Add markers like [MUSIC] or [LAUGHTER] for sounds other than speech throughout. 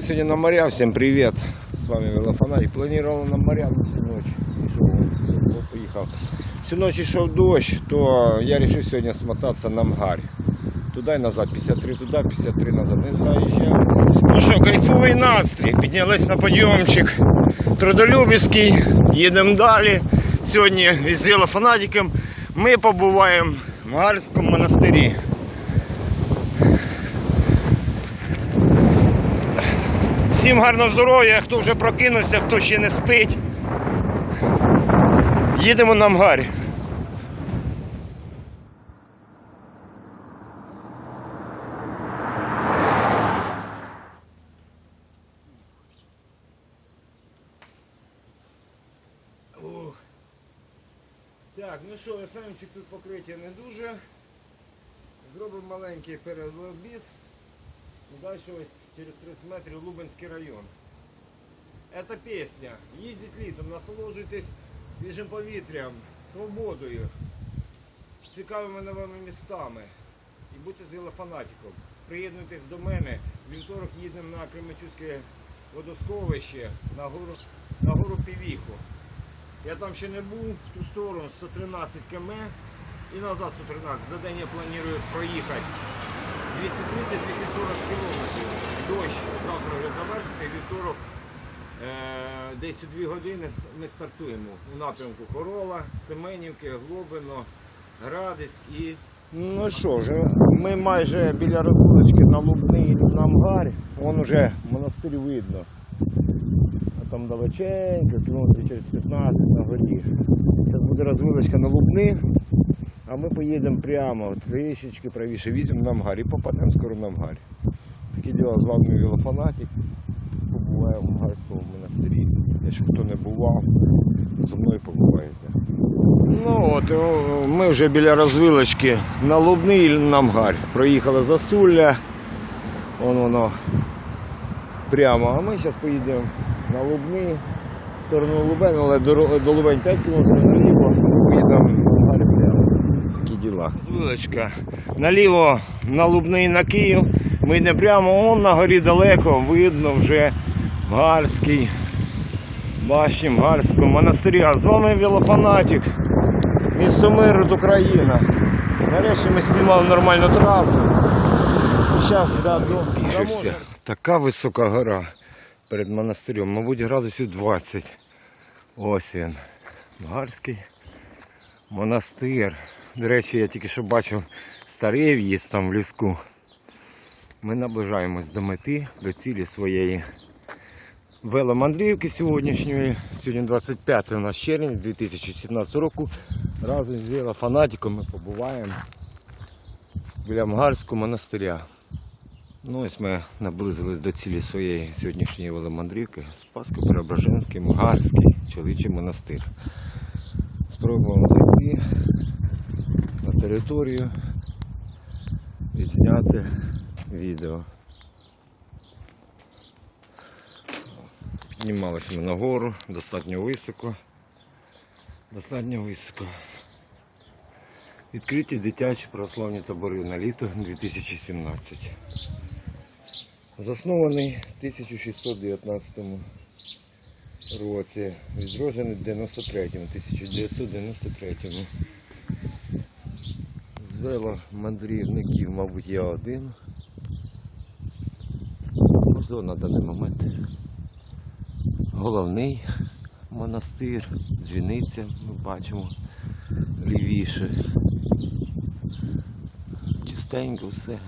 Поїхали сьогодні на моря. Всім привіт. З вами Велофонарик. Планував на моря всю ніч. Пішов, о, поїхав. Всю ніч йшов дощ, то я вирішив сьогодні смотатися на Мгарь. Туди і назад, 53 туди, 53 назад. Не заїжджав. Ну що, кайфовий настрій. Піднялись на підйомчик. Трудолюбівський. Їдемо далі. Сьогодні із велофанатиком ми побуваємо в Мгарському монастирі. Всім гарного здоров'я, хто вже прокинувся, хто ще не спить. Їдемо на Мгарі. Так, ну що, ФМчик тут покриття не дуже. Зробимо маленький переобід. І далі ось через 30 метрів Лубенський район. Эта пісня. Їздіть літом, насолоджуйтесь свіжим повітрям, свободою, цікавими новими містами. І будьте з велофанатиком. Приєднуйтесь до мене. Вівторок їдемо на Кременчуцьке водосховище на гору, на гору Півіху. Я там ще не був, в ту сторону 113 км і назад 113. За день я планую проїхати 230-240 кілометрів. Дощ завтра вже завершиться і вівторок е, десь у 2 години ми стартуємо у напрямку Корола, Семенівки, Глобино, Градиськ і. Ну що вже, ми майже біля розвилочки на Лубний на Мгарі. Вон уже монастир видно. А там далеченько, кілометрів через 15 на горі. Зараз буде розвилочка на Лубни, а ми поїдемо прямо трішечки правіше, візьмемо на Мгарі попадемо скоро на Мгарі. Такі діла з вами велофанатик. Побуваємо в Мгарському монастирі. Якщо хто не бував, зі мною побуваєте. Ну от, ми вже біля розвилочки на Лубний і на. Проїхали Засулля. Вон воно прямо. А ми зараз поїдемо на Лубни, в сторону Лубен, але до, Лубень 5 км наліво, поїдемо. Такі діла. Наліво на Лубний на Київ. Ми йдемо прямо, он на горі далеко, видно вже Гарський. Бачимо Гарського монастиря. А з вами велофанатик. Місто Мирот, Україна. Нарешті ми спіймали нормальну трасу. І зараз да, спішився. Така висока гора перед монастирем. Мабуть, градусів 20. Ось він. Гарський монастир. До речі, я тільки що бачив старий в'їзд там в ліску. Ми наближаємось до мети, до цілі своєї веломандрівки сьогоднішньої. Сьогодні 25 у нас червень 2017 року. Разом з велофанатиком ми побуваємо біля Мгарського монастиря. Ну ось ми наблизились до цілі своєї сьогоднішньої веломандрівки. Спаско Преображенський, Мгарський, чоловічий монастир. Спробуємо зайти територію, відзняти відео. Піднімалися ми нагору, достатньо високо. Достатньо високо. Відкриті дитячі православні табори на літо 2017. Заснований в 1619 році. Відроджений в 93-му, 1993-му. Веломандрівників, мабуть, я один. Можливо, на даний момент головний монастир, дзвіниця, ми бачимо лівіше. Чистенько все.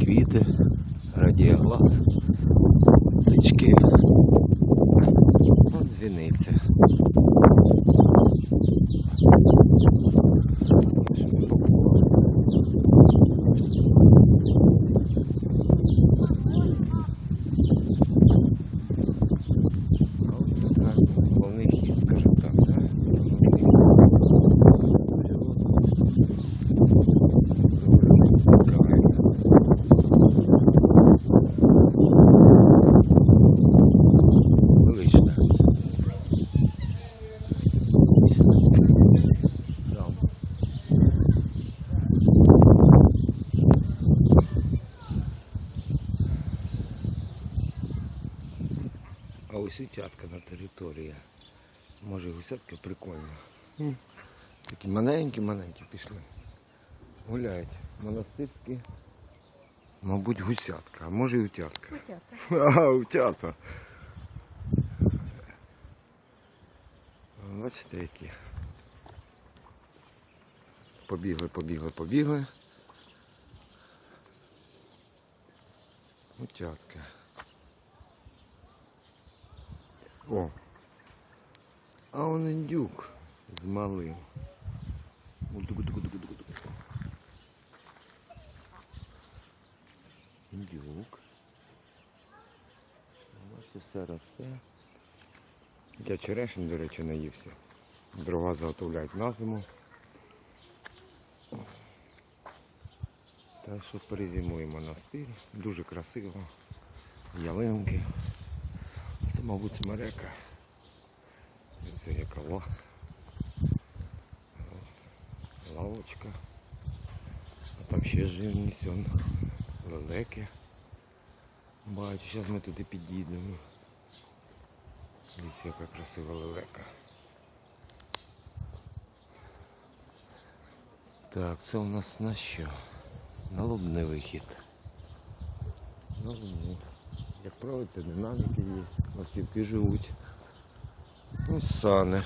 Квіти, радіє глаз, птички. От дзвіниця. Що ми побували. А от така головний хід, скажімо так, да? Велична. Ось утятка на території. Може гусятка прикольна. М, Такі маленькі-маленькі пішли. Гуляють. Монастирські. Мабуть, гусятка, а може і утятка. Котята. [LAUGHS] А, утята. Бачите, які. Побігли, побігли, побігли. Утятка. О. А он індюк з малим. Індюк. Бачите, все росте. Я черешень, до речі, наївся. Дрова заготовляють на зиму. Так що перезимуємо на стиль. Дуже красиво. Ялинки. Це, мабуть, смерека. Це яка. Лавочка. А там ще живні сон. Лелеки. Бачу, зараз ми туди підійдемо. Дивіться, яка красива лелека. Так, це у нас на що? На лобний вихід. На лобний. Як правило, це динаміки є, ластівки живуть. Ось сани.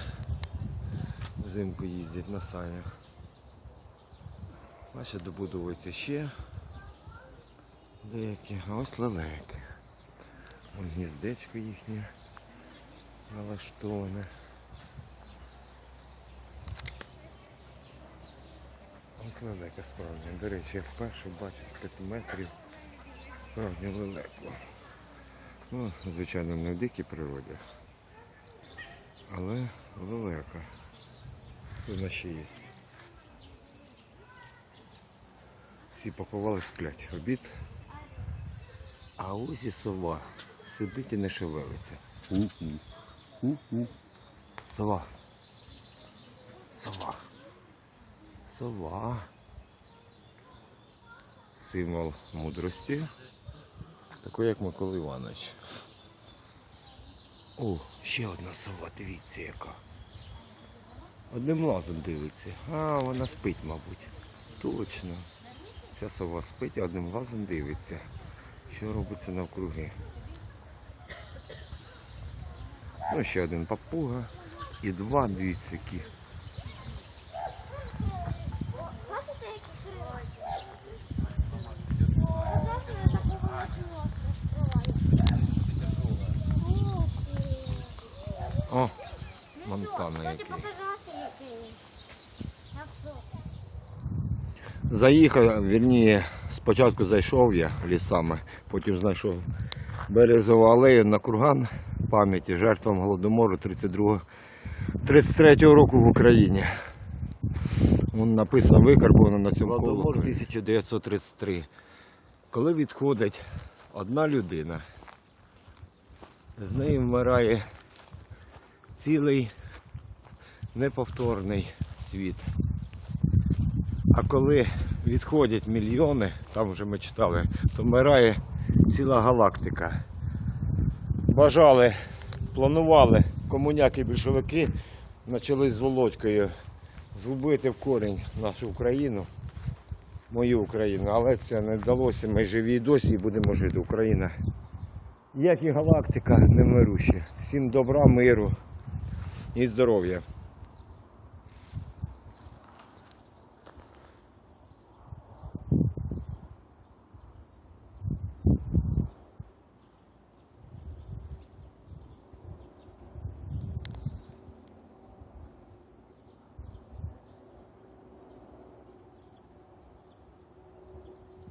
Взимку їздять на санях. Ще добудовуються ще деякі. А ось лелеки. Вон гніздечко їхнє налаштоване. Ось лелека справжня. До речі, я вперше бачу з 5 метрів справжню лелеку. Ну, звичайно, не в дикій природі. Але лелека. Вона ще є. Всі поховали, сплять. Обід. А ось і сова. Сидить і не шевелиться. У-у. Сова. Сова. Сова. Символ мудрості. Такий, як Микола Іванович. О, ще одна сова, дивіться яка. Одним лазом дивиться. А, вона спить, мабуть. Точно. Ця сова спить, а одним глазом дивиться, що робиться навкруги. Ну, ще один папуга і два, дивіться, які. Бачите, які крила? Бачите, такого О, Монтана Хочу який. показати який. Як що? Заїхав, вірніше, спочатку зайшов я лісами, потім знайшов березову алею на курган пам'яті жертвам Голодомору 32 33-го року в Україні. Вон написано викарбовано на цьому Голодомор 1933. Коли відходить одна людина, з нею вмирає цілий неповторний світ. А коли відходять мільйони, там вже ми читали, то вмирає ціла галактика. Бажали, планували комуняки більшовики, почали з Володькою згубити в корінь нашу Україну, мою Україну, але це не вдалося. Ми живі і досі і будемо жити. Україна. Як і галактика немируща. Всім добра, миру і здоров'я.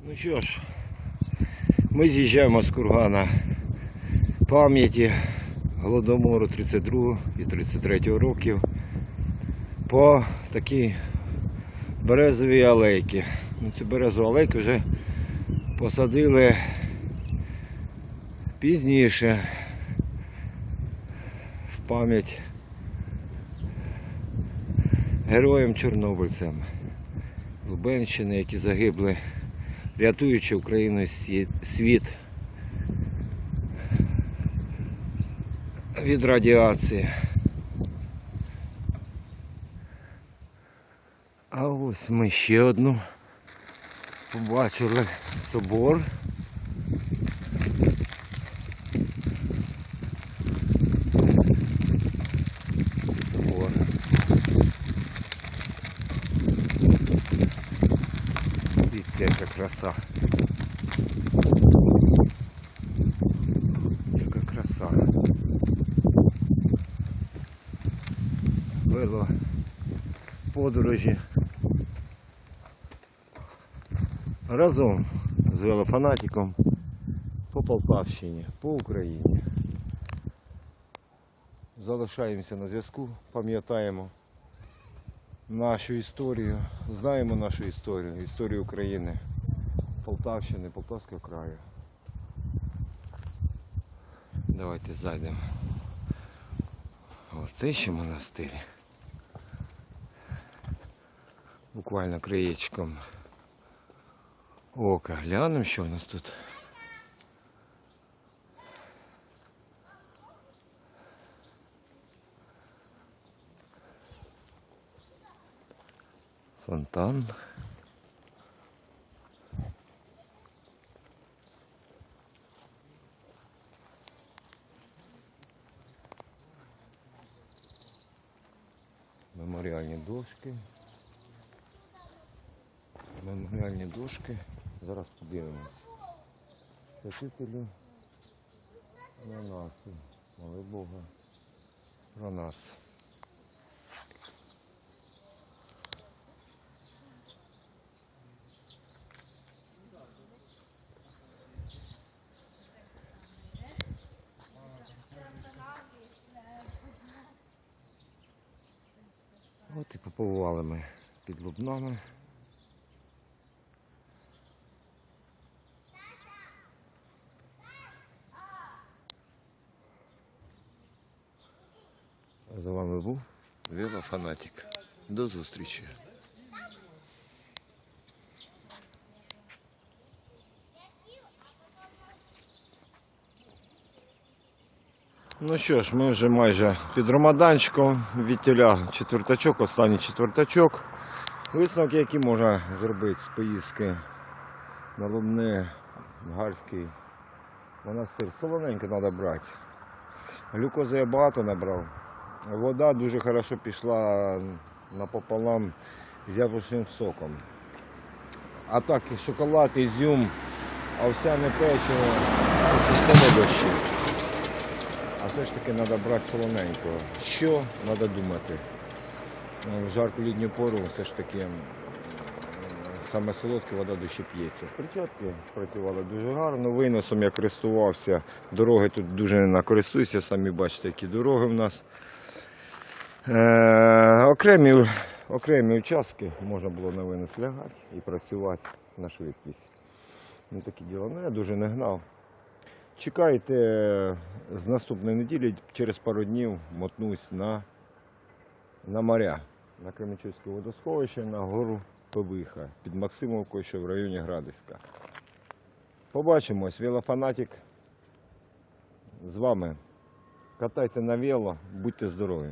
Ну що ж, ми з'їжджаємо з кургана пам'яті Голодомору 32 і 33 років по такій березовій алейці. Ну, цю березову алейку вже посадили пізніше в пам'ять героям чорнобильцям Лубенщини, які загибли рятуючи Україну світ, від радіації. А ось ми ще одну побачили. Собор. Дивіться, яка краса. Яка краса. Вело подорожі. Разом з велофанатиком по Полтавщині, по Україні. Залишаємося на зв'язку, пам'ятаємо нашу історію, знаємо нашу історію, історію України, Полтавщини, Полтавського краю. Давайте зайдемо. Оце ще монастир. Буквально краєчком ока. Глянемо, що у нас тут. Фонтан. Меморіальні дошки. Меморіальні дошки. Зараз подивимось. Святителю на нас. Моли Бога. Про нас. От і побували ми під Лубнами. А З вами був Велофанатик. До зустрічі. Ну що ж, ми вже майже під Ромаданчиком відтіля четвертачок, останній четвертачок. Висновки, які можна зробити з поїздки на Лубни, Гальський монастир. Солоненько треба брати. Глюкози я багато набрав. Вода дуже хорошо пішла напополам з яблучним соком. А так і шоколад, ізюм, овсяне печиво, це все дощі. Ж таки треба брати солоненького. Що треба думати? Е, В жарку літню пору все ж таки саме солодке вода душі п'ється. Перчатки спрацювали дуже гарно. Виносом я користувався. Дороги тут дуже не накористуюся, самі бачите, які дороги в нас. Е, окремі, окремі участки можна було на винос лягати і працювати на швидкість. Ну такі діла. Ну я дуже не гнав. Чекайте з наступної неділі, через пару днів мотнусь на, на моря, на Кременчуцьке водосховище, на гору Пивиха під Максимовкою, що в районі Градиська. Побачимось, велофанатик з вами. Катайте на вело, будьте здорові.